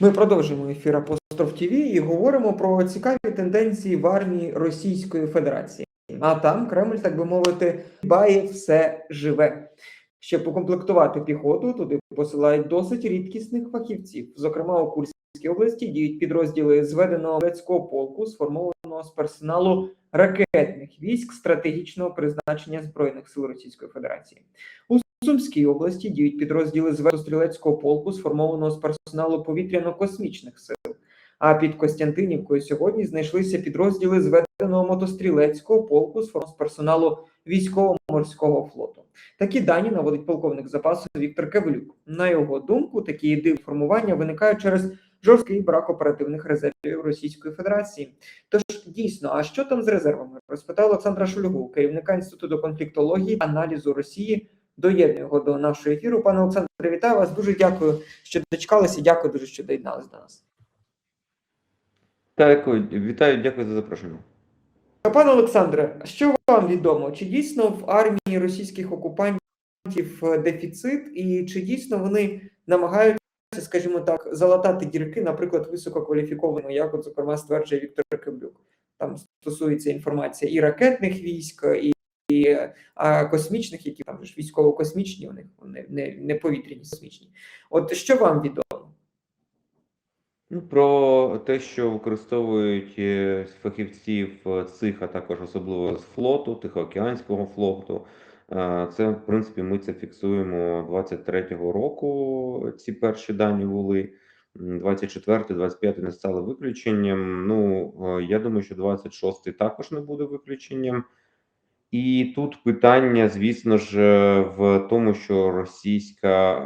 Ми продовжуємо ефір Апостроф ТВ і говоримо про цікаві тенденції в армії Російської Федерації. А там Кремль, так би мовити, бає все живе. Щоб укомплектувати піхоту, туди посилають досить рідкісних фахівців. Зокрема, у Курській області діють підрозділи зведеного турецького полку, сформованого з персоналу ракетних військ стратегічного призначення збройних сил Російської Федерації. У Сумській області діють підрозділи зведеного стрілецького полку, сформованого з персоналу повітряно-космічних сил. А під Костянтинівкою сьогодні знайшлися підрозділи зведеного мотострілецького полку, з персоналу військово-морського флоту. Такі дані наводить полковник запасу Віктор Кавелюк. На його думку, такі ідеї формування виникають через жорсткий брак оперативних резервів Російської Федерації. Тож дійсно, а що там з резервами? Розпитав Олександра Шульгу, керівника інституту конфліктології аналізу Росії. Доєдную його до нашого ефіру. Пане Олександре, вітаю вас. Дуже дякую, що дочекалися. Дякую дуже, що доєднались до нас. Дякую, вітаю, дякую за запрошення. Пане Олександре, що вам відомо? Чи дійсно в армії російських окупантів е, дефіцит, і чи дійсно вони намагаються, скажімо так, залатати дірки, наприклад, висококваліфікованого, як от зокрема стверджує Віктор Киблюк? Там стосується інформація і ракетних військ, і, і а, космічних, які там ж військово-космічні, вони не, не, не повітряні космічні. От що вам відомо? Ну, про те, що використовують е, фахівців е, цих, а також особливо з флоту, Тихоокеанського флоту. е, Це, в принципі, ми це фіксуємо 23-го року. Ці перші дані були. 24, 25 не стали виключенням. Ну, е, я думаю, що 26 також не буде виключенням. І тут питання, звісно ж, в тому, що російська,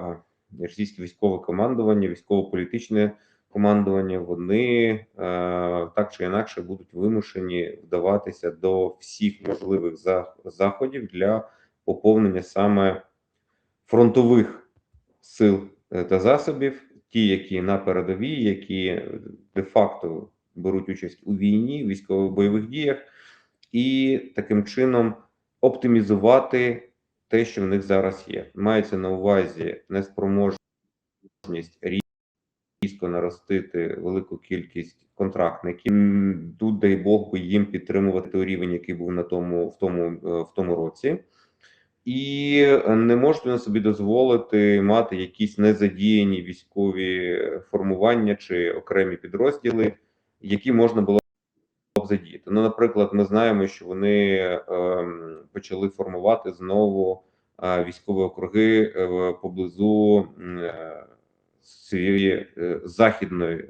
е, російське військове командування, військово-політичне командування, вони е, так чи інакше будуть вимушені вдаватися до всіх можливих заходів для поповнення саме фронтових сил е, та засобів, ті, які на передовій, які е, де-факто беруть участь у війні, військових бойових діях, і таким чином оптимізувати те, що в них зараз є. Мається на увазі неспроможність різко наростити велику кількість контрактників. Тут, дай Бог, би їм підтримувати той рівень, який був на тому в тому е, в тому році. І не можуть собі дозволити мати якісь незадіяні військові формування чи окремі підрозділи, які можна було задіяти. Ну, наприклад, ми знаємо, що вони ем, почали формувати знову е, військові округи е, поблизу е, цієї е, західної,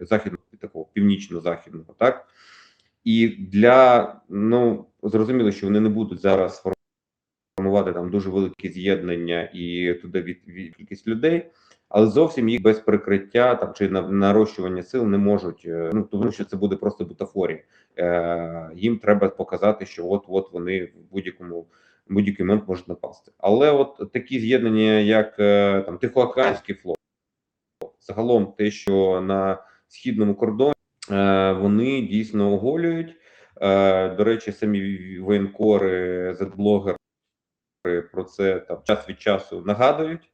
такого північно-західного, так і для ну зрозуміло, що вони не будуть зараз формувати там дуже великі з'єднання і туди від, від кількість людей, але зовсім їх без прикриття там чи на нарощування сил не можуть. е, Ну тому що це буде просто бутафорія. Е, їм треба показати, що от от вони в будь-якому будь-який момент можуть напасти. Але от такі з'єднання, як е, там Тихоокеанський флот, загалом те, що на східному кордоні е, вони дійсно оголюють. Е, До речі, самі воєнкори, зетблогери про це там час від часу нагадують.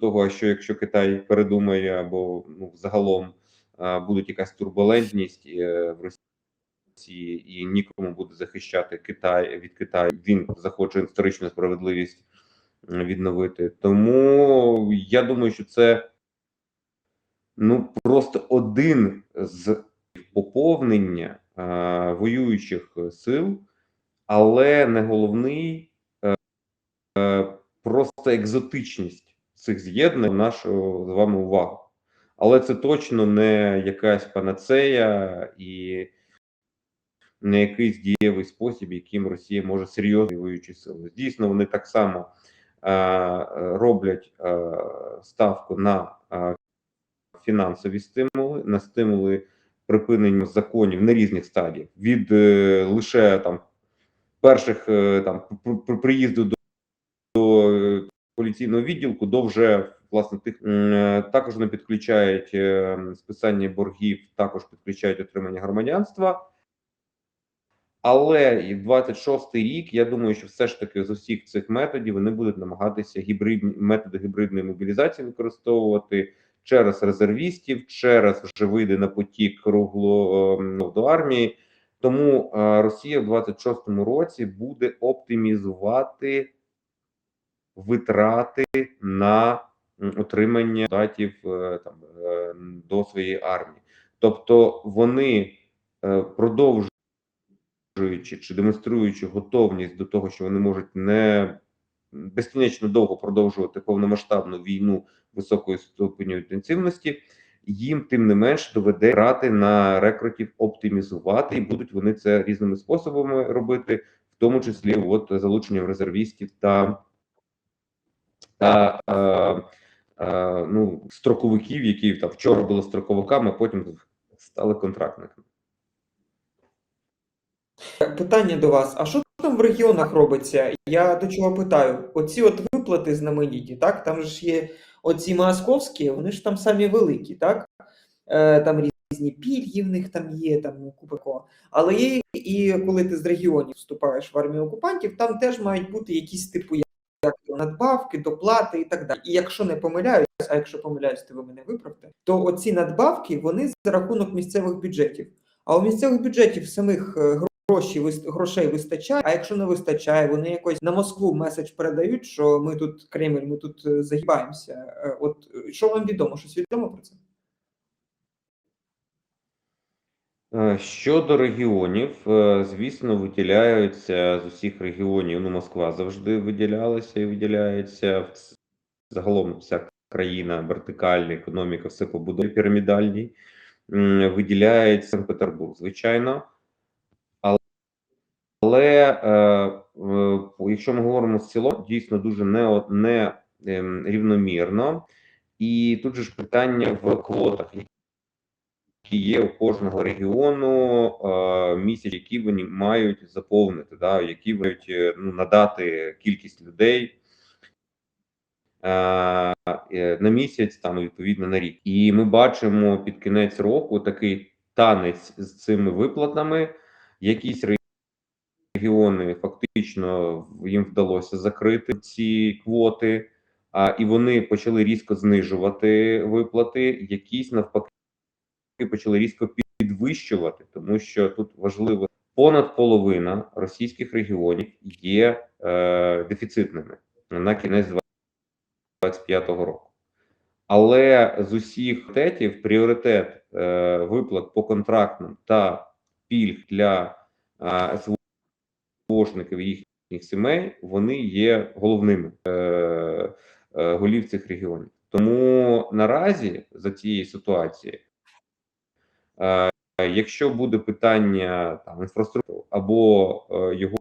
Того, що якщо Китай передумає або ну загалом буде якась турбулентність е, в Росії і нікому буде захищати Китай від Китаю, він захоче історичну справедливість відновити. Тому я думаю, що це ну просто один з поповнення е, воюючих сил, але не головний е, е, просто екзотичність цих з'єднань нашу з вами увагу. Але це точно не якась панацея і не якийсь дієвий спосіб, яким Росія може серйозно воюючі сили. Дійсно, вони так само е, роблять е, ставку на е, фінансові стимули, на стимули припинення законів на різних стадіях від е, лише там перших е, там при- приїзду до, до е, поліційного відділку до вже власне тих е, також вони підключають е, списання боргів, також підключають отримання громадянства. Але і в 26-й рік я думаю, що все ж таки з усіх цих методів вони будуть намагатися гібридні методи гібридної мобілізації використовувати через резервістів, через вже вийде на потік кругло ем, до армії. Тому е, Росія в 26-му році буде оптимізувати витрати на отримання датів там е, до своєї армії. Тобто вони е, продовжуючи чи демонструючи готовність до того, що вони можуть не безкінечно довго продовжувати повномасштабну війну високої ступеню інтенсивності, їм тим не менш доведе грати на рекрутів оптимізувати, і будуть вони це різними способами робити, в тому числі от залученням резервістів та, та е, е, ну, строковиків, які там вчора були строковиками, а потім стали контрактниками. Питання до вас: а що там в регіонах робиться? Я до чого питаю? Оці от виплати знамениті, так? Там ж є оці московські, вони ж там самі великі, так? Е, там різні пільги в них там є, там купа кого. Але є і коли ти з регіонів вступаєш в армію окупантів, там теж мають бути якісь типу як надбавки, доплати і так далі. І якщо не помиляюсь, а якщо помиляюсь, то ви мене виправте, то оці надбавки вони за рахунок місцевих бюджетів. А у місцевих бюджетів самих е, гроші грошей вистачає. А якщо не вистачає, вони якось на Москву меседж передають, що ми тут Кремль, ми тут е, загибаємося. Е, От що вам відомо? Щось відомо про це? Е, Щодо регіонів, е, звісно, виділяються з усіх регіонів. Ну, Москва завжди виділялася і виділяється. Загалом вся країна, вертикальна економіка, все побудові пірамідальній. Виділяється Санкт-Петербург, звичайно. Але, але е, е, якщо ми говоримо в цілому, дійсно дуже не, не ем, рівномірно. І тут же ж питання в квотах, які є у кожного регіону місяць, які вони мають заповнити, да, які мають е, ну, надати кількість людей е, на місяць, там відповідно на рік. І ми бачимо під кінець року такий танець з цими виплатами. Якісь регіони фактично їм вдалося закрити ці квоти, а, і вони почали різко знижувати виплати, якісь навпаки почали різко підвищувати, тому що тут важливо понад половина російських регіонів є е, дефіцитними на кінець 2025 року. Але з усіх тетів пріоритет е, виплат по контрактам та пільг для е, СВОшників і їхніх сімей вони є головними е, е, голів цих регіонів. Тому наразі за цієї ситуації Якщо буде питання там інфраструктури або е, його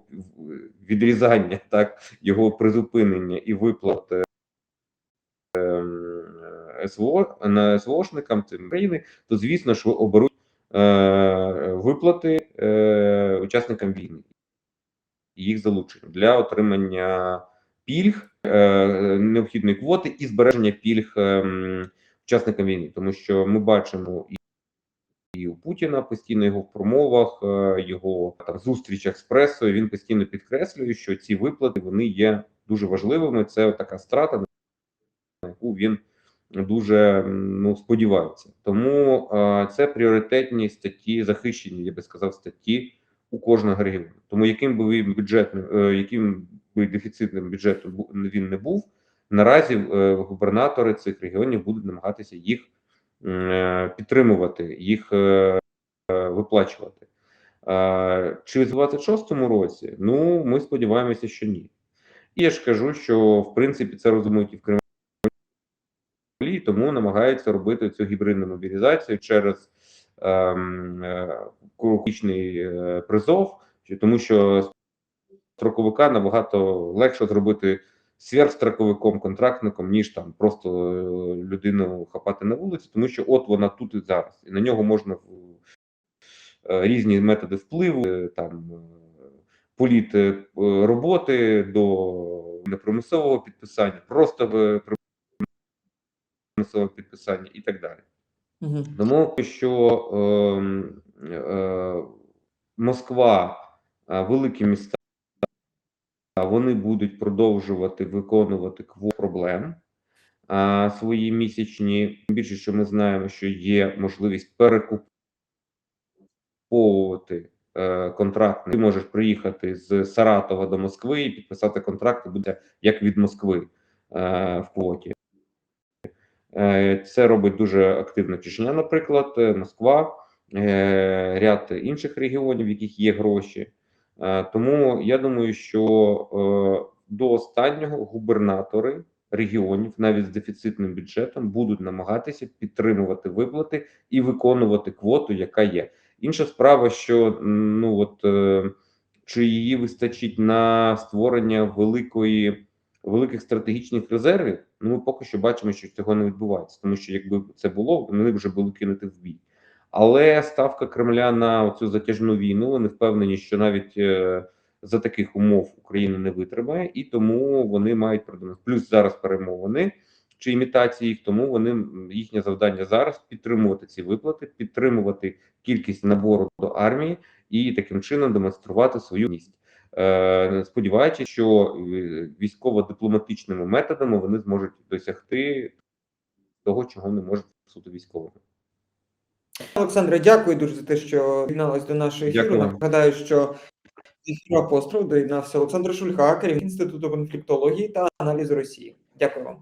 відрізання, так його призупинення і виплат е, е, СВО на СВОшникам цим країни, то звісно ж оберуть е, виплати е, учасникам війни їх залучення для отримання пільг е, необхідної квоти і збереження пільг е, учасникам війни, тому що ми бачимо і у Путіна постійно його в промовах, е, його там зустрічах з пресою. Він постійно підкреслює, що ці виплати вони є дуже важливими. Це така страта, на яку він дуже ну сподівається. Тому е, це пріоритетні статті захищені, я би сказав, статті у кожного регіону. Тому яким би він бюджетним, е, яким би дефіцитним бюджетом він не був, наразі губернатори цих регіонів будуть намагатися їх підтримувати, їх е, е, виплачувати. Е, Чи в 26-му році? Ну, ми сподіваємося, що ні. І я ж кажу, що в принципі це розуміють і в Кремлі, тому намагаються робити цю гібридну мобілізацію через ем, е, курокічний е, призов, тому що строковика набагато легше зробити сверхстроковиком, контрактником, ніж там просто е, людину хапати на вулиці, тому що от вона тут і зараз, і на нього можна е, різні методи впливу, е, там політ роботи до непримусового підписання, просто в примусового підписання і так далі. Угу. Тому що е, е, Москва, великі міста, вони будуть продовжувати виконувати кво проблем. а, свої місячні. Більше, що ми знаємо, що є можливість перекуповувати е, контракт. Ти можеш приїхати з Саратова до Москви і підписати контракт, і буде як від Москви е, в квоті. Е, Це робить дуже активно Чечня, наприклад, е, Москва, е, ряд інших регіонів, в яких є гроші. Е, Тому я думаю, що е, до останнього губернатори регіонів, навіть з дефіцитним бюджетом, будуть намагатися підтримувати виплати і виконувати квоту, яка є. Інша справа, що ну от е, чи її вистачить на створення великої великих стратегічних резервів, ну ми поки що бачимо, що цього не відбувається, тому що якби це було, вони вже були кинуті в бій. Але ставка Кремля на цю затяжну війну вони впевнені, що навіть е, за таких умов Україна не витримає, і тому вони мають продовжувати. Плюс зараз перемовини чи імітації їх, тому вони їхнє завдання зараз підтримувати ці виплати, підтримувати кількість набору до армії і таким чином демонструвати свою мість. Е, сподіваючись, що е, військово-дипломатичними методами вони зможуть досягти того, чого не можуть суто військовими. Олександре, дякую дуже за те, що доєдналась до нашого ефіру. Дякую. Нагадаю, що ефіру апостроф доєднався Олександр Шульга, керівник інституту конфліктології та аналізу Росії. Дякую вам.